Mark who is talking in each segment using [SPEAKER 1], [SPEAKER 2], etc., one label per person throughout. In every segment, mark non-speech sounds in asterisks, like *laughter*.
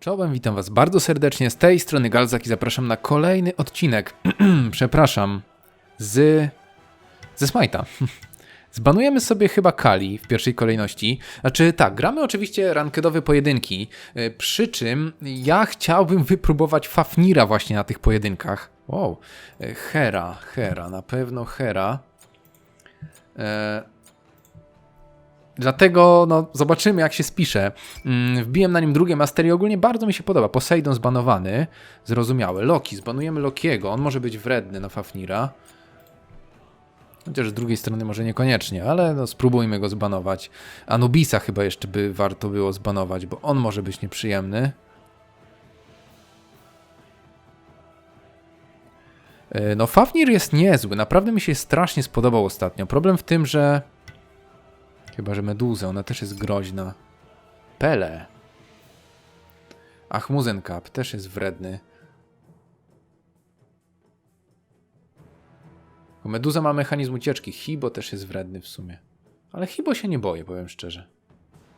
[SPEAKER 1] Czołem, witam was bardzo serdecznie. Z tej strony Galzak i zapraszam na kolejny odcinek. *clears throat* Przepraszam. Z. ze Smite'a. *laughs* Zbanujemy sobie chyba Kali w pierwszej kolejności. Znaczy tak, gramy oczywiście rankedowe pojedynki, y, przy czym ja chciałbym wypróbować Fafnira właśnie na tych pojedynkach. Wow, y, Hera, Hera, na pewno Hera. E, Dlatego no, zobaczymy, jak się spisze. Mm, Wbiłem na nim drugie mastery. Ogólnie bardzo mi się podoba. Poseidon zbanowany. Zrozumiałe. Loki. Zbanujemy Lokiego. On może być wredny na Fafnira. Chociaż z drugiej strony może niekoniecznie, ale no, spróbujmy go zbanować. Anubisa chyba jeszcze by warto było zbanować, bo on może być nieprzyjemny. E, No, Fafnir jest niezły. Naprawdę mi się strasznie spodobał ostatnio. Problem w tym, że Chyba, że Meduzę, ona też jest groźna. Pele. Achmuzenkap też jest wredny. Meduza ma mechanizm ucieczki. Hibo też jest wredny w sumie. Ale Hibo się nie boję, powiem szczerze.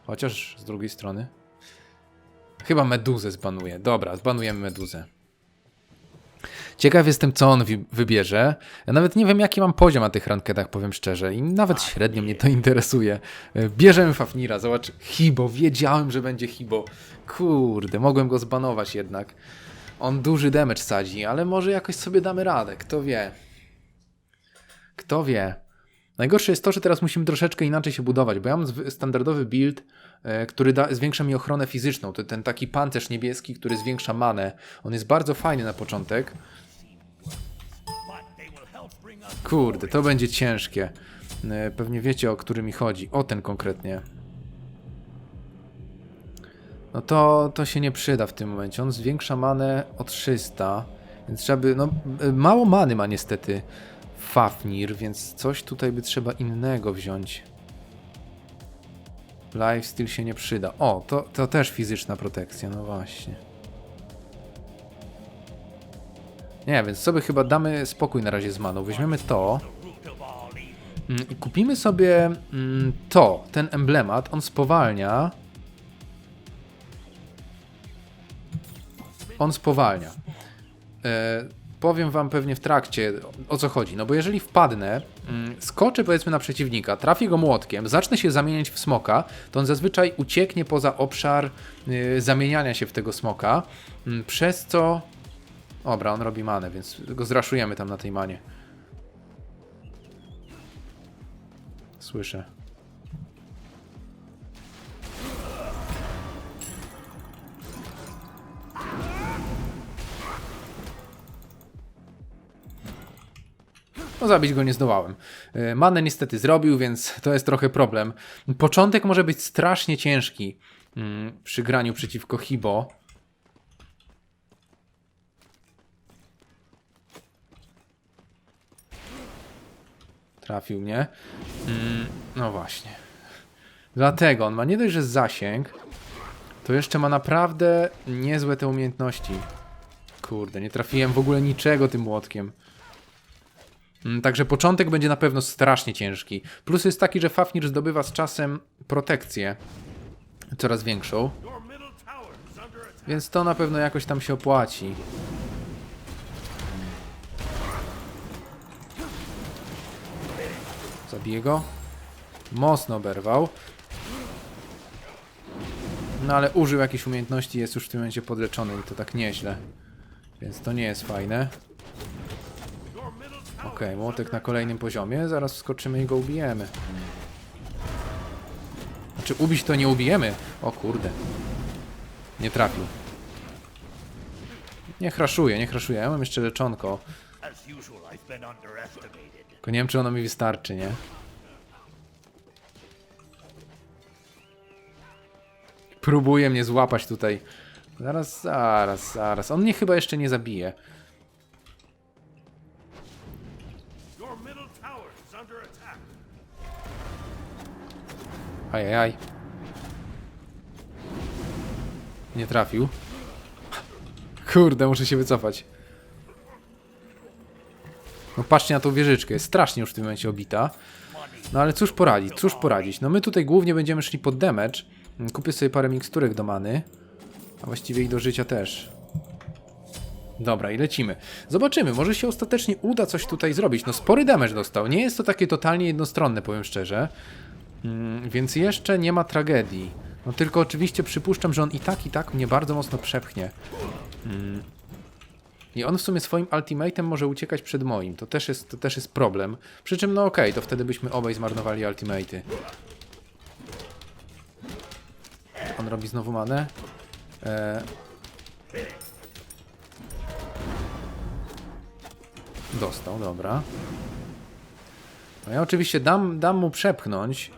[SPEAKER 1] Chociaż z drugiej strony. Chyba Meduzę zbanuje. Dobra, zbanujemy Meduzę. Ciekaw jestem, co on wi- wybierze. Ja nawet nie wiem, jaki mam poziom na tych rankedach, powiem szczerze. I nawet średnio mnie to interesuje. E, Bierzemy Fafnira, zobacz. Hibo, wiedziałem, że będzie Hibo. Kurde, mogłem go zbanować jednak. On duży damage sadzi, ale może jakoś sobie damy radę, kto wie. Kto wie. Najgorsze jest to, że teraz musimy troszeczkę inaczej się budować, bo ja mam standardowy build, który da, zwiększa mi ochronę fizyczną. To ten taki pancerz niebieski, który zwiększa manę. On jest bardzo fajny na początek. Kurde, to będzie ciężkie. E, Pewnie wiecie, o który mi chodzi. O ten konkretnie. No to, to się nie przyda w tym momencie. On zwiększa manę o 300, więc trzeba by... No, e, mało many ma niestety Fafnir, więc coś tutaj by trzeba innego wziąć. Lifesteal się nie przyda. O, to, to też fizyczna protekcja, no właśnie. Nie, więc sobie chyba damy spokój na razie z maną. Weźmiemy to. Mm, I kupimy sobie mm, to, ten emblemat. On spowalnia. On spowalnia. E, powiem wam pewnie w trakcie o co chodzi. No bo jeżeli wpadnę, mm, skoczę powiedzmy na przeciwnika, trafię go młotkiem, zacznę się zamieniać w smoka, to on zazwyczaj ucieknie poza obszar y, zamieniania się w tego smoka, mm, przez co Dobra, on robi manę, więc go zraszujemy tam na tej manie. Słyszę. No zabić go nie zdołałem. Y, Manę niestety zrobił, więc to jest trochę problem. Początek może być strasznie ciężki mm, przy graniu przeciwko Hibo. Trafił mnie. Mm, no właśnie. Dlatego on ma nie dość, że zasięg, to jeszcze ma naprawdę niezłe te umiejętności. Kurde, nie trafiłem w ogóle niczego tym młotkiem. Mm, Także początek będzie na pewno strasznie ciężki. Plus jest taki, że Fafnir zdobywa z czasem protekcję coraz większą. Więc to na pewno jakoś tam się opłaci. Zabiję go. Mocno oberwał. No ale użył jakiejś umiejętności, jest już w tym momencie podleczony i to tak nieźle. Więc to nie jest fajne. Okej, młotek na kolejnym poziomie. Zaraz wskoczymy i go ubijemy. Znaczy ubić to nie ubijemy. O kurde. Nie trafił. Nie crashuje, nie crashuje. Ja mam jeszcze leczonko. Tylko nie wiem, czy ono mi wystarczy, nie? Próbuje mnie złapać tutaj. Zaraz, zaraz, zaraz. On mnie chyba jeszcze nie zabije. Ajajaj. Nie trafił. Kurde, muszę się wycofać. No patrzcie na tą wieżyczkę, jest strasznie już w tym momencie obita. No ale cóż poradzić, cóż poradzić. No my tutaj głównie będziemy szli pod damage. Kupię sobie parę miksturek do many. A właściwie i do życia też. Dobra, i lecimy. Zobaczymy, może się ostatecznie uda coś tutaj zrobić. No spory damage dostał. Nie jest to takie totalnie jednostronne, powiem szczerze. Mm, więc jeszcze nie ma tragedii. No tylko oczywiście przypuszczam, że on i tak, i tak mnie bardzo mocno przepchnie. Mm. I on w sumie swoim ultimatem może uciekać przed moim. To też jest, to też jest problem. Przy czym, no okej, to wtedy byśmy obaj zmarnowali ultimaty. On robi znowu manę. E... Dostał, dobra. No ja oczywiście dam, dam mu przepchnąć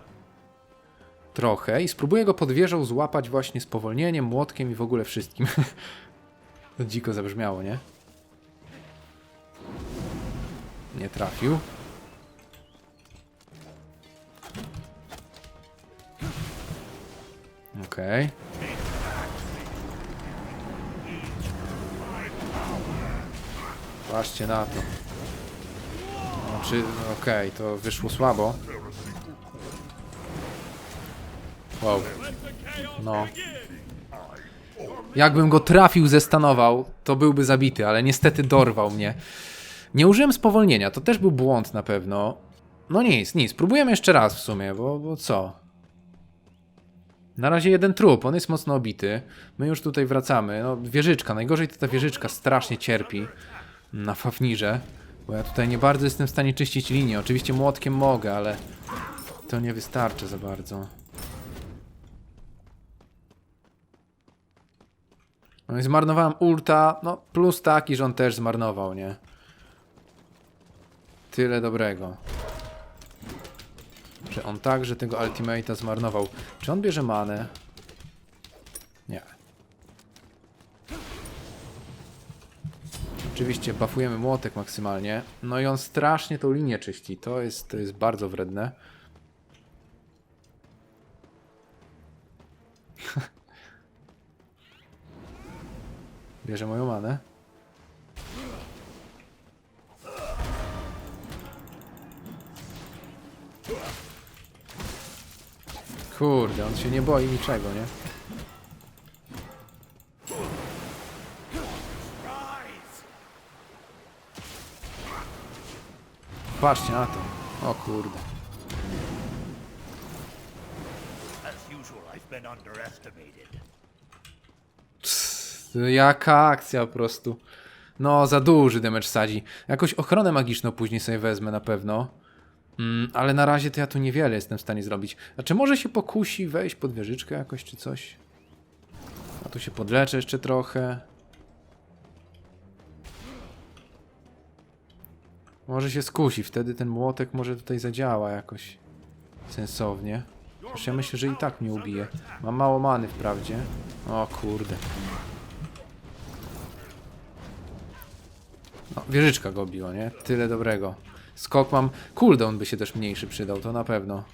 [SPEAKER 1] trochę i spróbuję go pod wieżą złapać właśnie spowolnieniem, młotkiem i w ogóle wszystkim. *laughs* to dziko zabrzmiało, nie? Nie trafił. Okej. Patrzcie na to. Znaczy, okej, to wyszło słabo. Wow. No. Jakbym go trafił, zestanował, to byłby zabity, ale niestety dorwał mnie. Nie użyłem spowolnienia, to też był błąd na pewno. No nic, nic, spróbujemy jeszcze raz w sumie, bo, bo co? Na razie jeden trup, on jest mocno obity. My już tutaj wracamy. No, wieżyczka, najgorzej to ta wieżyczka strasznie cierpi na Fafnirze. Bo ja tutaj nie bardzo jestem w stanie czyścić linię. Oczywiście młotkiem mogę, ale to nie wystarczy za bardzo. No zmarnowałem ulta, no plus taki, że on też zmarnował, nie? Tyle dobrego. Że on także tego ultimate'a zmarnował. Czy on bierze manę? Nie. Oczywiście buffujemy młotek maksymalnie. No i on strasznie tą linię czyści. To jest, to jest bardzo wredne. Bierze moją manę. Kurde, on się nie boi niczego, nie? Patrzcie na to. O kurde.
[SPEAKER 2] As usual, I've been underestimated.
[SPEAKER 1] Jaka akcja po prostu. No, za duży damage sadzi. Jakąś ochronę magiczną później sobie wezmę na pewno. Mm, ale na razie to ja tu niewiele jestem w stanie zrobić. Znaczy, może się pokusi wejść pod wieżyczkę jakoś czy coś. A tu się podleczę jeszcze trochę. Może się skusi, wtedy ten młotek może tutaj zadziała jakoś sensownie. Chociaż ja myślę, że i tak mnie ubije. Mam mało many wprawdzie. O kurde. No, wieżyczka go biła, nie? Tyle dobrego. Skok mam... Cooldown by się też mniejszy przydał, to na pewno.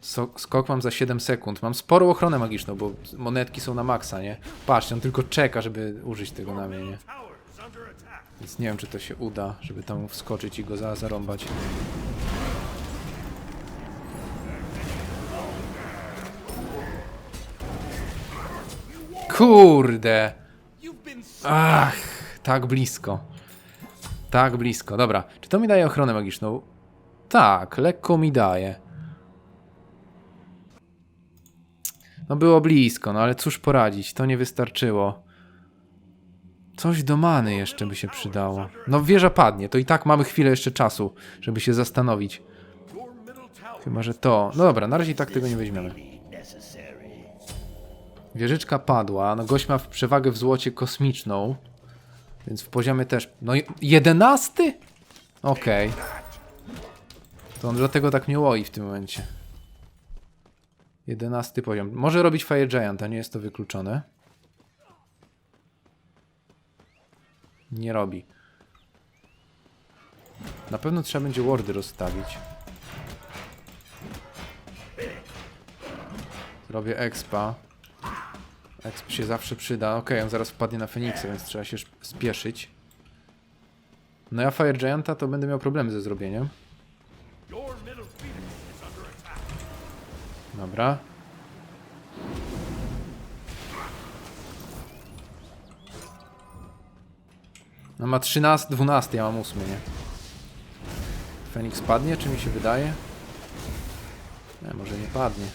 [SPEAKER 1] So skok mam za 7 sekund. Mam sporą ochronę magiczną, bo monetki są na maksa, nie? Patrzcie, on tylko czeka, żeby użyć tego na mnie, nie? Więc nie wiem, czy to się uda, żeby tam wskoczyć i go za zarąbać. Kurde! Ach, tak blisko. Tak blisko. Dobra, czy to mi daje ochronę magiczną? Tak, lekko mi daje. No było blisko, no ale cóż poradzić, to nie wystarczyło. Coś do many jeszcze by się przydało. No wieża padnie, to i tak mamy chwilę jeszcze czasu, żeby się zastanowić. Chyba, że to... No dobra, na razie tak tego nie weźmiemy. Wieżyczka padła, no gość ma przewagę w złocie kosmiczną, więc w poziomie też... No jedenasty? Okej. To on dlatego tak mnie łoi w tym momencie. Jedenasty poziom. Może robić Fire Giant, a nie jest to wykluczone. Nie robi. Na pewno trzeba będzie wardy rozstawić. Zrobię expa. Exp się zawsze przyda. Ok, on zaraz wpadnie na Feniksa, więc trzeba się spieszyć. No ja Fire Gianta to będę miał problemy ze zrobieniem. Dobra. No ma 13, 12, ja mam 8, nie? Fenix padnie, czy mi się wydaje? Nie, może nie padnie.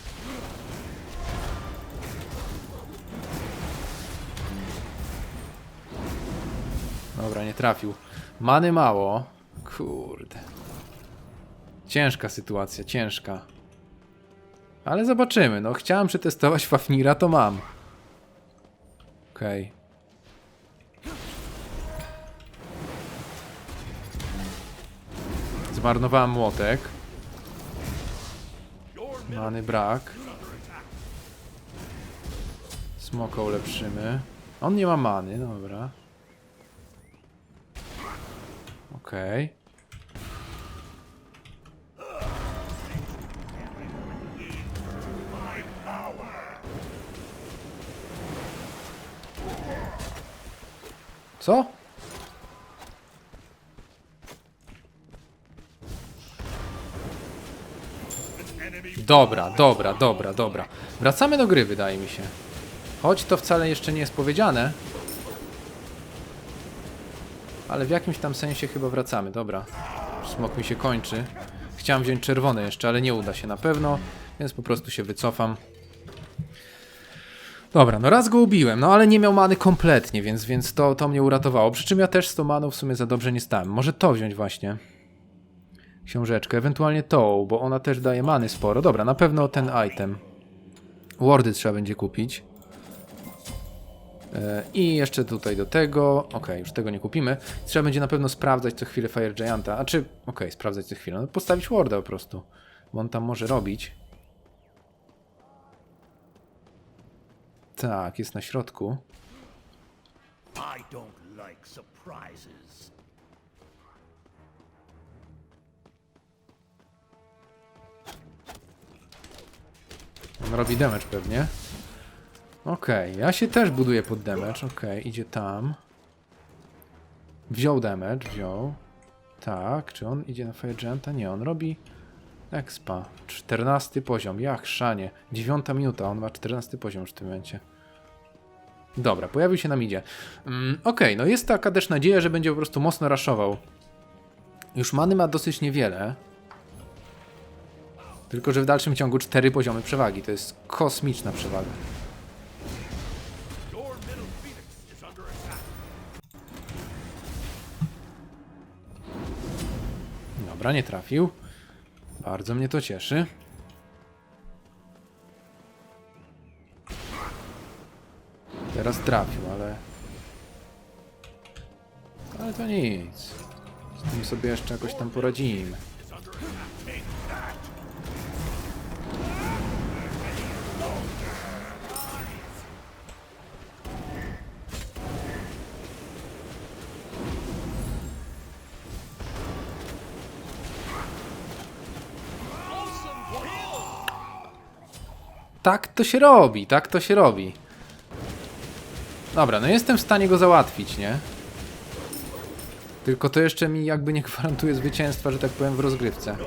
[SPEAKER 1] Dobra, nie trafił. Many mało. Kurde. Ciężka sytuacja, ciężka. Ale zobaczymy. No, chciałem przetestować Fafnira, to mam. Okej. Zmarnowałem młotek. Many brak. Smoka ulepszymy. On nie ma many, dobra. Okej. Co? Dobra, dobra, dobra, dobra. Wracamy do gry, wydaje mi się. Choć to wcale jeszcze nie jest powiedziane. Ale w jakimś tam sensie chyba wracamy, dobra. Smok mi się kończy. Chciałem wziąć czerwone jeszcze, ale nie uda się na pewno, więc po prostu się wycofam. Dobra, no raz go ubiłem, no ale nie miał many kompletnie, więc, więc to, to mnie uratowało. Przy czym ja też z tą maną w sumie za dobrze nie stałem. Może to wziąć właśnie. Książeczkę, ewentualnie tą, bo ona też daje many sporo. Dobra, na pewno ten item. Wardy trzeba będzie kupić. E, I jeszcze tutaj do tego. Ok, już tego nie kupimy. Trzeba będzie na pewno sprawdzać co chwilę Fire Gianta. A czy. Ok, sprawdzać co chwilę. No, postawić Warda po prostu. Bo on tam może robić. Tak, jest na środku. On robi damage pewnie. Okej, ja się też buduję pod damage. Okej, idzie tam. Wziął damage, wziął. Tak, czy on idzie na Fire Gianta? Nie, on robi expa. 14 poziom, jak szanie. 9 minuta, on ma 14 poziom już w tym momencie. Dobra, pojawił się nam idzie. Mm, Okej, no jest taka też nadzieja, że będzie po prostu mocno raszował. Już many ma dosyć niewiele. Tylko, że w dalszym ciągu 4 poziomy przewagi. To jest kosmiczna przewaga. Dobra, nie trafił. Bardzo mnie to cieszy. Teraz trafił, ale... Ale to nic. Z tym sobie jeszcze jakoś tam poradzimy. Tak to się robi, tak to się robi. Dobra, no jestem w stanie go załatwić, nie? Tylko to jeszcze mi jakby nie gwarantuje zwycięstwa, że tak powiem, w rozgrywce.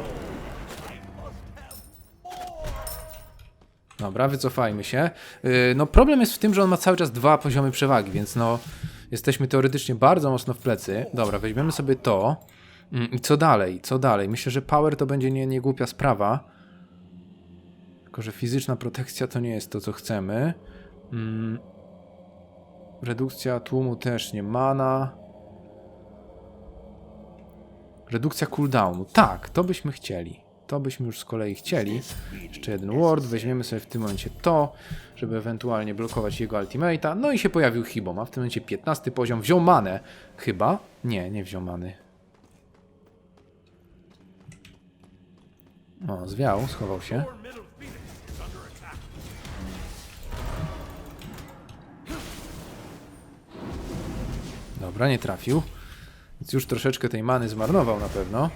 [SPEAKER 1] Dobra, wycofajmy się. Yy, no problem jest w tym, że on ma cały czas dwa poziomy przewagi, więc no jesteśmy teoretycznie bardzo mocno w plecy. Dobra, weźmiemy sobie to. Mm, I co dalej? Co dalej? Myślę, że power to będzie nie, nie głupia sprawa. Tylko, że fizyczna protekcja to nie jest to, co chcemy. Mm. Redukcja tłumu też nie. Mana. Redukcja cooldownu. Tak, to byśmy chcieli. To byśmy już z kolei chcieli. Jeszcze jeden ward. Weźmiemy sobie w tym momencie to, żeby ewentualnie blokować jego ultimate'a. No i się pojawił Hibo. Ma w tym momencie 15 poziom. Wziął manę. Chyba? Nie, nie wziął many. O, zwiał, schował się. Dobra, nie trafił. Więc już troszeczkę tej many zmarnował na pewno.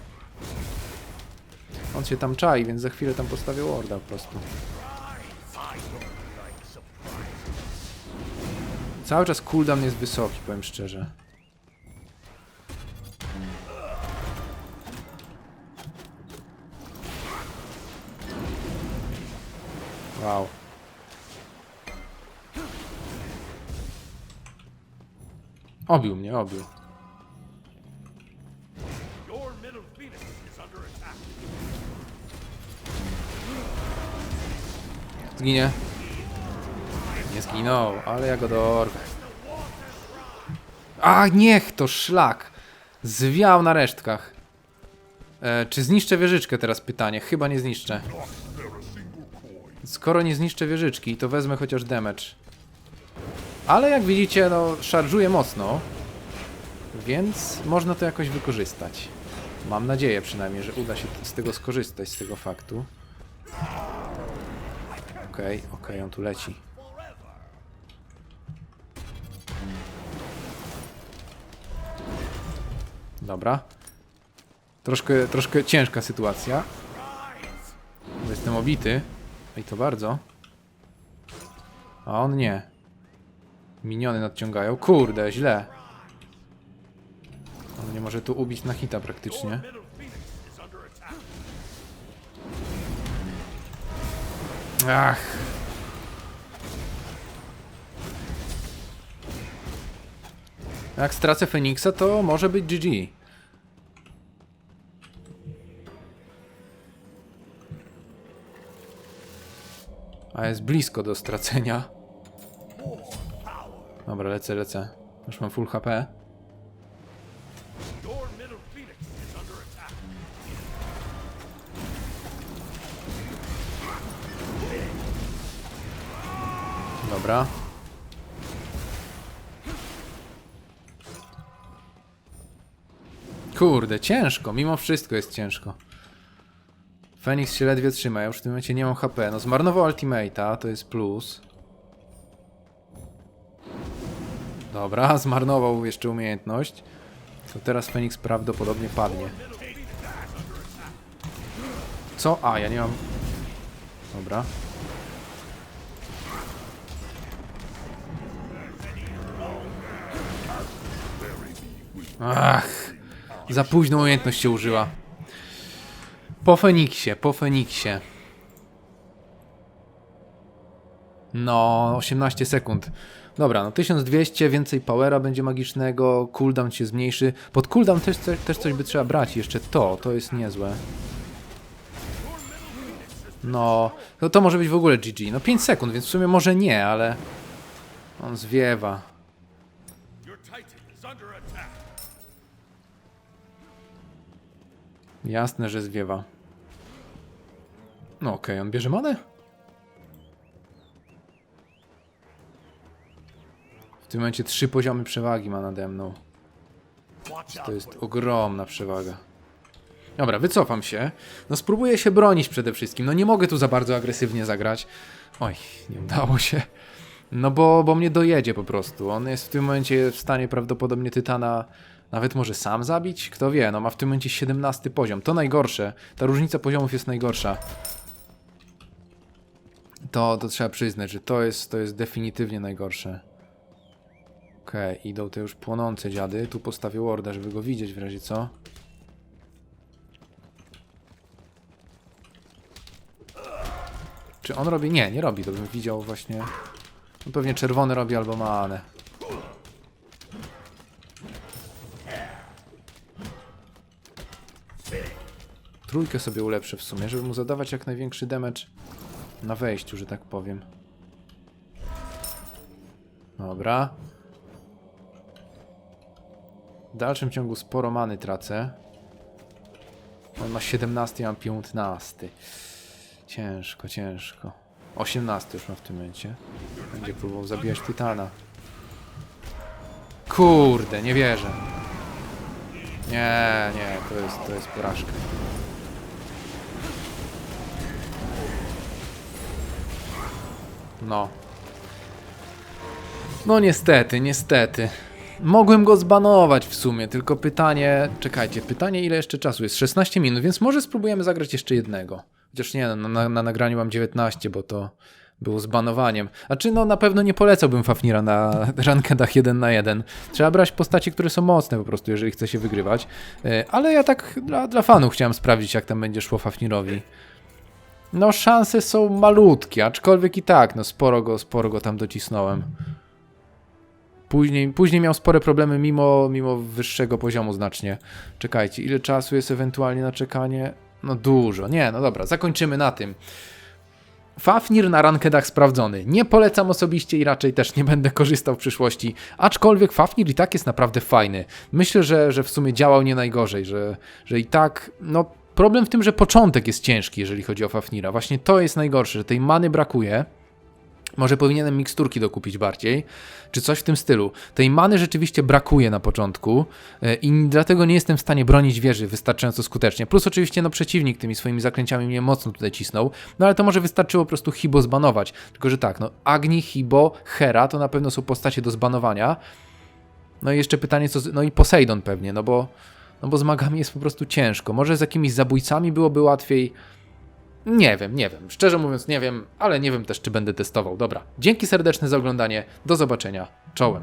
[SPEAKER 1] On się tam czai, więc za chwilę tam postawię warda po prostu. Cały czas cooldown jest wysoki, powiem szczerze. Wow. Obił mnie, obił. Zginie. Nie zginął, ale ja go dorwę. A niech to szlak! Zwiał na resztkach. E, czy zniszczę wieżyczkę teraz pytanie? Chyba nie zniszczę. Skoro nie zniszczę wieżyczki, to wezmę chociaż damage. Ale jak widzicie, no, szarżuje mocno. Więc można to jakoś wykorzystać. Mam nadzieję przynajmniej, że uda się z tego skorzystać, z tego faktu. Okej, okej, on tu leci. Dobra. Troszkę, troszkę ciężka sytuacja. Bo jestem obity. I to bardzo. A on nie. Miniony nadciągają. Kurde, źle. On nie może tu ubić na hita praktycznie. Ach. Jak stracę Feniksa, to może być GG. A jest blisko do stracenia. Dobra, lecę, lecę. Już mam full HP. Dobra. Kurde, ciężko, mimo wszystko jest ciężko. Fenix się ledwie trzyma, ja już w tym momencie nie mam HP. No zmarnował ultimate'a, to jest plus. Dobra, *laughs* zmarnował jeszcze umiejętność. To teraz Fenix prawdopodobnie padnie. Co? A, ja nie mam... Dobra. Ach, za późno umiejętność się użyła. Po Feniksie, po Feniksie. No, 18 sekund. Dobra, no 1200, więcej powera będzie magicznego, cooldown się zmniejszy. Pod cooldown też, też, coś by trzeba brać, jeszcze to, to jest niezłe. No, to, to może być w ogóle GG. No 5 sekund, więc w sumie może nie, ale... On zwiewa. Jasne, że zwiewa. No okej, on bierze manę? W tym momencie trzy poziomy przewagi ma nade mną. To jest ogromna przewaga. Dobra, wycofam się. No spróbuję się bronić przede wszystkim. No nie mogę tu za bardzo agresywnie zagrać. Oj, nie udało się. No bo, bo mnie dojedzie po prostu. On jest w tym momencie w stanie prawdopodobnie Tytana nawet może sam zabić? Kto wie, no ma w tym momencie 17 poziom. To najgorsze. Ta różnica poziomów jest najgorsza. To, to trzeba przyznać, że to jest, to jest definitywnie najgorsze. Okej, idą te już płonące dziady. Tu postawię warda, żeby go widzieć w razie co. Czy on robi? Nie, nie robi, to bym widział właśnie. No pewnie czerwony robi albo manę. Trójkę sobie ulepszę w sumie, żeby mu zadawać jak największy damage na wejściu, że tak powiem. Dobra. W dalszym ciągu sporo many tracę. On ma 17, ja mam 15. Ciężko, ciężko. 18 już ma w tym momencie. Będzie próbował zabijać Tytana. Kurde, nie wierzę. Nie, nie, to jest, to jest porażka. No. No niestety, niestety. Mogłem go zbanować w sumie, tylko pytanie... Czekajcie, pytanie ile jeszcze czasu jest? 16 minut, więc może spróbujemy zagrać jeszcze jednego. Chociaż nie, no, na, na nagraniu mam 19, bo to było z banowaniem. A czy no na pewno nie polecałbym Fafnira na *laughs* rankedach 1 na 1. Trzeba brać postacie, które są mocne po prostu, jeżeli chce się wygrywać. E, Ale ja tak dla, dla fanów chciałem sprawdzić, jak tam będzie szło Fafnirowi. No szanse są malutkie, aczkolwiek i tak, no sporo go, sporo go tam docisnąłem. Później, później miał spore problemy mimo, mimo wyższego poziomu znacznie. Czekajcie, ile czasu jest ewentualnie na czekanie? No dużo. Nie, no dobra, zakończymy na tym. Fafnir na rankedach sprawdzony. Nie polecam osobiście i raczej też nie będę korzystał w przyszłości. Aczkolwiek Fafnir i tak jest naprawdę fajny. Myślę, że, że w sumie działał nie najgorzej, że, że i tak, no problem w tym, że początek jest ciężki, jeżeli chodzi o Fafnira. Właśnie to jest najgorsze, że tej many brakuje. Może powinienem miksturki dokupić bardziej, czy coś w tym stylu. Tej many rzeczywiście brakuje na początku e, i dlatego nie jestem w stanie bronić wieży wystarczająco skutecznie. Plus oczywiście no przeciwnik tymi swoimi zaklęciami mnie mocno tutaj cisnął, no ale to może wystarczyło po prostu Hibo zbanować. Tylko, że tak, no Agni, Hibo, Hera to na pewno są postacie do zbanowania. No i jeszcze pytanie, co z... no i Poseidon pewnie, no bo, no bo z magami jest po prostu ciężko. Może z jakimiś zabójcami byłoby łatwiej. Nie wiem, nie wiem. Szczerze mówiąc, nie wiem, ale nie wiem też, czy będę testował. Dobra, dzięki serdeczne za oglądanie. Do zobaczenia. Czołem.